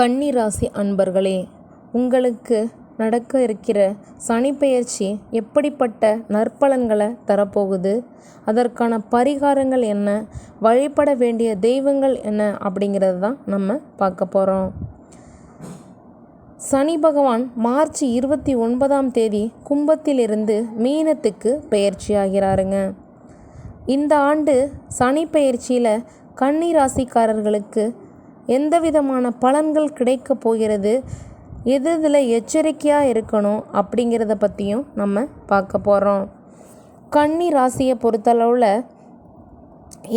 கன்னி ராசி அன்பர்களே உங்களுக்கு நடக்க இருக்கிற சனிப்பெயர்ச்சி எப்படிப்பட்ட நற்பலன்களை தரப்போகுது? அதற்கான பரிகாரங்கள் என்ன? வழிபட வேண்டிய தெய்வங்கள் என்ன? அப்படிங்கிறது தான் நம்ம பார்க்க போகிறோம் சனி பகவான் மார்ச் இருபத்தி ஒன்பதாம் தேதி கும்பத்திலிருந்து மீனத்துக்கு பெயர்ச்சியாகிறாருங்க இந்த ஆண்டு சனி பெயர்ச்சியில் கன்னி ராசிக்காரர்களுக்கு எந்த விதமான பலன்கள் கிடைக்க போகிறது? எது இதில் எச்சரிக்கையாக இருக்கணும் அப்படிங்கிறத பற்றியும் நம்ம பார்க்க போகிறோம். கன்னி ராசியை பொறுத்தளவில்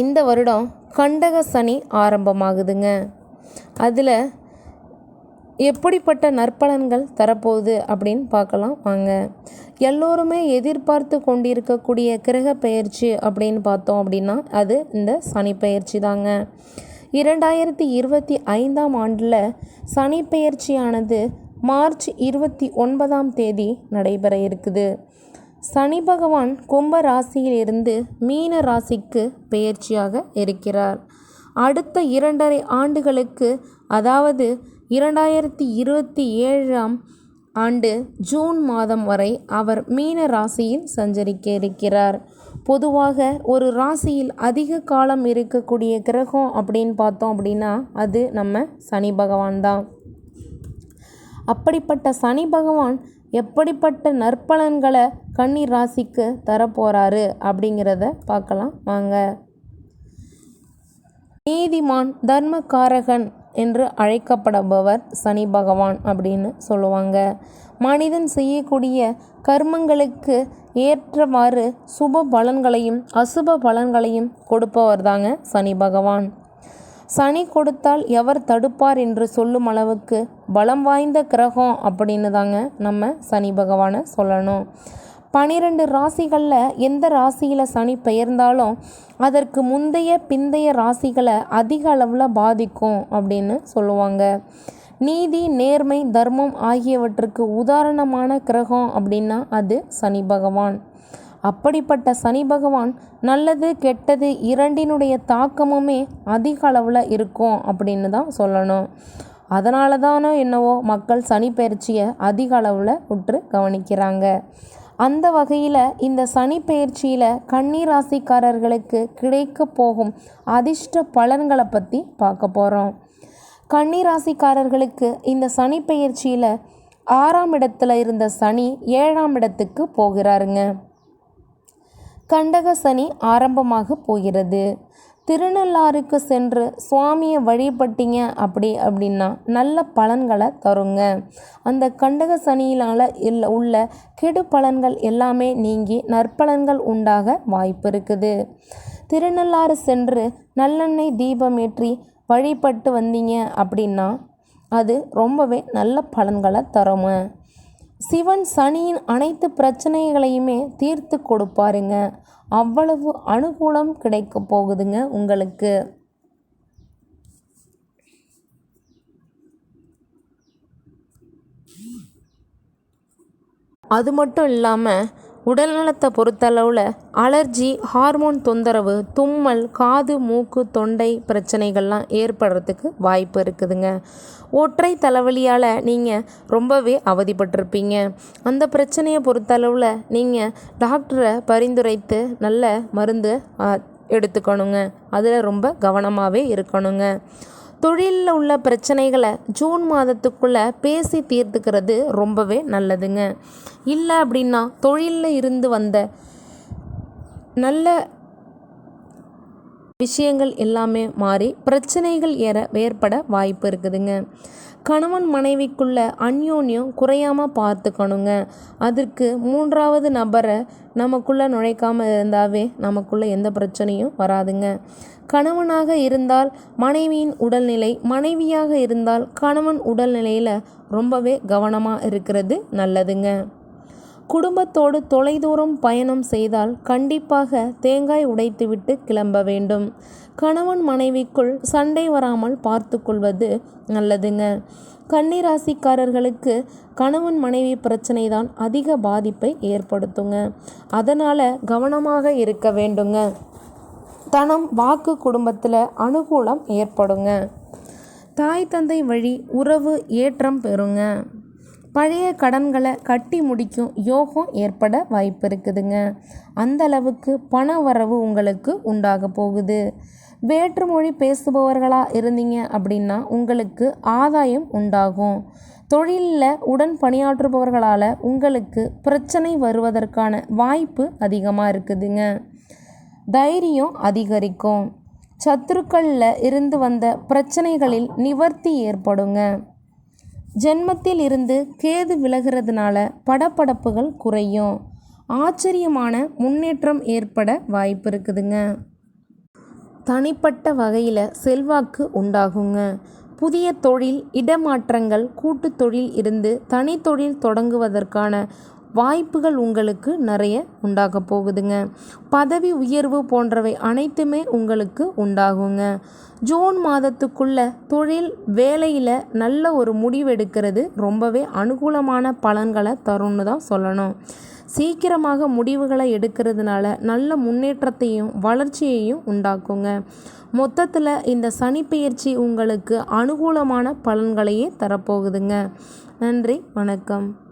இந்த வருடம் கண்டக சனி ஆரம்பமாகுதுங்க. அதில் எப்படிப்பட்ட நற்பலன்கள் தரப்போகுது அப்படின்னு பார்க்கலாம் வாங்க. எல்லோருமே எதிர்பார்த்து கொண்டிருக்கக்கூடிய கிரக பயிற்சி அப்படின்னு பார்த்தோம் அப்படின்னா அது இந்த சனி பயிற்சி தாங்க. இரண்டாயிரத்தி இருபத்தி ஐந்தாம் ஆண்டில் சனி பெயர்ச்சியானது மார்ச் இருபத்தி ஒன்பதாம் தேதி நடைபெற இருக்குது. சனி பகவான் கும்ப ராசியிலிருந்து மீன ராசிக்கு பெயர்ச்சியாக இருக்கிறார். அடுத்த இரண்டரை ஆண்டுகளுக்கு அதாவது இரண்டாயிரத்தி இருபத்தி ஏழாம் ஆண்டு ஜூன் மாதம் வரை அவர் மீன ராசியில் சஞ்சரிக்க இருக்கிறார். பொதுவாக ஒரு ராசியில் அதிக காலம் இருக்கக்கூடிய கிரகம் அப்படின்னு பார்த்தோம் அப்படின்னா அது நம்ம சனி பகவான் தான். அப்படிப்பட்ட சனி பகவான் எப்படிப்பட்ட நற்பலன்களை கன்னி ராசிக்கு தரப்போகிறாரு அப்படிங்கிறத பார்க்கலாம் வாங்க. நீதிமான் தர்மகாரகன் என்று அழைக்கப்படுபவர் சனி பகவான் அப்படின்னு சொல்லுவாங்க. மனிதன் செய்யக்கூடிய கர்மங்களுக்கு ஏற்றவாறு சுப பலன்களையும் அசுப பலன்களையும் கொடுப்பவர் தாங்க சனி பகவான். சனி கொடுத்தால் எவர் தடுப்பார் என்று சொல்லும் அளவுக்கு பலம் வாய்ந்த கிரகம் அப்படின்னு தாங்க நம்ம சனி பகவானை சொல்லணும். பனிரெண்டு ராசிகளில் எந்த ராசியில் சனி பெயர்ந்தாலும் அதற்கு முந்தைய பிந்தைய ராசிகளை அதிக அளவில் பாதிக்கும் அப்படின்னு சொல்லுவாங்க. நீதி நேர்மை தர்மம் ஆகியவற்றுக்கு உதாரணமான கிரகம் அப்படின்னா அது சனி பகவான். அப்படிப்பட்ட சனி பகவான் நல்லது கெட்டது இரண்டினுடைய தாக்கமுமே அதிக அளவில் இருக்கும் அப்படின்னு தான் சொல்லணும். அதனால தானோ என்னவோ மக்கள் சனி பயிற்சியை அதிக அளவில் உற்று கவனிக்கிறாங்க. அந்த வகையில் இந்த சனி பயிற்சியில் கன்னி ராசிக்காரர்களுக்கு கிடைக்க போகும் அதிர்ஷ்ட பலன்களை பற்றி பார்க்க போகிறோம் கன்னி ராசிக்காரர்களுக்கு இந்த சனி பயிற்சியில் ஆறாம் இடத்துல இருந்த சனி ஏழாம் இடத்துக்கு போகிறாருங்க. கண்டக சனி ஆரம்பமாக போகிறது. திருநள்ளாறுக்கு சென்று சுவாமியை வழிபட்டீங்க அப்படி அப்படின்னா நல்ல பலன்களை தருங்க. அந்த கண்டக சனியினால் இல்லை உள்ள கெடு பலன்கள் எல்லாமே நீங்கி நற்பலன்கள் உண்டாக வாய்ப்பு இருக்குது. திருநள்ளாறு சென்று நல்லெண்ணெய் தீபமேற்றி வழிபட்டு வந்தீங்க அப்படின்னா அது ரொம்பவே நல்ல பலன்களை தருங்க சிவன் சனியின் அனைத்து பிரச்சனைகளையுமே தீர்த்து கொடுப்பாருங்க. அவ்வளவு அனுகூலம் கிடைக்க போகுதுங்க உங்களுக்கு. அது மட்டும் இல்லாமல் உடல்நலத்தை பொறுத்தளவில் அலர்ஜி ஹார்மோன் தொந்தரவு தும்மல் காது மூக்கு தொண்டை பிரச்சனைகள்லாம் ஏற்படுறதுக்கு வாய்ப்பு இருக்குதுங்க. ஒற்றை தலைவலியால் நீங்கள் ரொம்பவே அவதிப்பட்டிருப்பீங்க. அந்த பிரச்சனையை பொறுத்தளவில் நீங்கள் டாக்டரை பரிந்துரைத்து நல்ல மருந்து எடுத்துக்கணுங்க. அதில் ரொம்ப கவனமாகவே இருக்கணுங்க. தொழிலில் உள்ள பிரச்சனைகளை ஜூன் மாதத்துக்குள்ளே பேசி தீர்த்துக்கிறது ரொம்பவே நல்லதுங்க. இல்லை அப்படின்னா தொழிலில் இருந்து வந்த நல்ல விஷயங்கள் எல்லாமே மாறி பிரச்சனைகள் ஏற ஏற்பட வாய்ப்பு இருக்குதுங்க. கணவன் மனைவிக்குள்ள அந்யோன்யம் குறையாமல் பார்த்துக்கணுங்க. அதற்கு மூன்றாவது நபரை நமக்குள்ளே நுழைக்காமல் இருந்தாவே நமக்குள்ளே எந்த பிரச்சனையும் வராதுங்க. கணவனாக இருந்தால் மனைவியின் உடல்நிலை மனைவியாக இருந்தால் கணவன் உடல்நிலையில் ரொம்பவே கவனமாக இருக்கிறது நல்லதுங்க. குடும்பத்தோடு தொலைதூரம் பயணம் செய்தால் கண்டிப்பாக தேங்காய் உடைத்துவிட்டு கிளம்ப வேண்டும். கணவன் மனைவிக்குள் சண்டை வராமல் பார்த்து கொள்வது நல்லதுங்க. கன்னிராசிக்காரர்களுக்கு கணவன் மனைவி பிரச்சனை தான் அதிக பாதிப்பை ஏற்படுத்துங்க. அதனால் கவனமாக இருக்க வேண்டுங்க. தனம் வாக்கு குடும்பத்தில் அனுகூலம் ஏற்படுங்க. தாய் தந்தை வழி உறவு ஏற்றம் பெறுங்க. பழைய கடன்களை கட்டி முடிக்கும் யோகம் ஏற்பட வாய்ப்பு இருக்குதுங்க. அந்த அளவுக்கு பண வரவு உங்களுக்கு உண்டாக போகுது. வேற்று மொழி பேசுபவர்களாக இருந்தீங்க அப்படின்னா உங்களுக்கு ஆதாயம் உண்டாகும். தொழிலில் உடன் பணியாற்றுபவர்களால் உங்களுக்கு பிரச்சனை வருவதற்கான வாய்ப்பு அதிகமாக இருக்குதுங்க. தைரியம் அதிகரிக்கும். சத்துருக்களில் இருந்து வந்த பிரச்சனைகளில் நிவர்த்தி ஏற்படுங்க. ஜென்மத்தில் இருந்து கேது விலகிறதுனால படப்படப்புகள் குறையும். ஆச்சரியமான முன்னேற்றம் ஏற்பட வாய்ப்பு இருக்குதுங்க. தனிப்பட்ட வகையில் செல்வாக்கு உண்டாகுங்க. புதிய தொழில் இடமாற்றங்கள் கூட்டு தொழில் இருந்து தனித்தொழில் தொடங்குவதற்கான வாய்ப்புகள் உங்களுக்கு நிறைய உண்டாக போகுதுங்க. பதவி உயர்வு போன்றவை அனைத்துமே உங்களுக்கு உண்டாகுங்க. ஜூன் மாதத்துக்குள்ள தொழில் வேலையில் நல்ல ஒரு முடிவெடுக்கிறது ரொம்பவே அனுகூலமான பலன்களை தரும்னு தான் சொல்லணும். சீக்கிரமாக முடிவுகளை எடுக்கிறதுனால நல்ல முன்னேற்றத்தையும் வளர்ச்சியையும் உண்டாக்குங்க. மொத்தத்தில் இந்த சனிப்பெயர்ச்சி உங்களுக்கு அனுகூலமான பலன்களையே தரப்போகுதுங்க. நன்றி வணக்கம்.